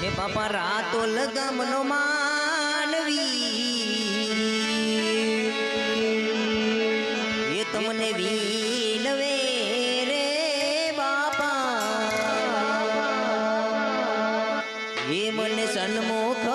હે બાપા રાતો લગામનો માનવી. એ તમને વિનવે રે બાપા. એ મને સન્મુખ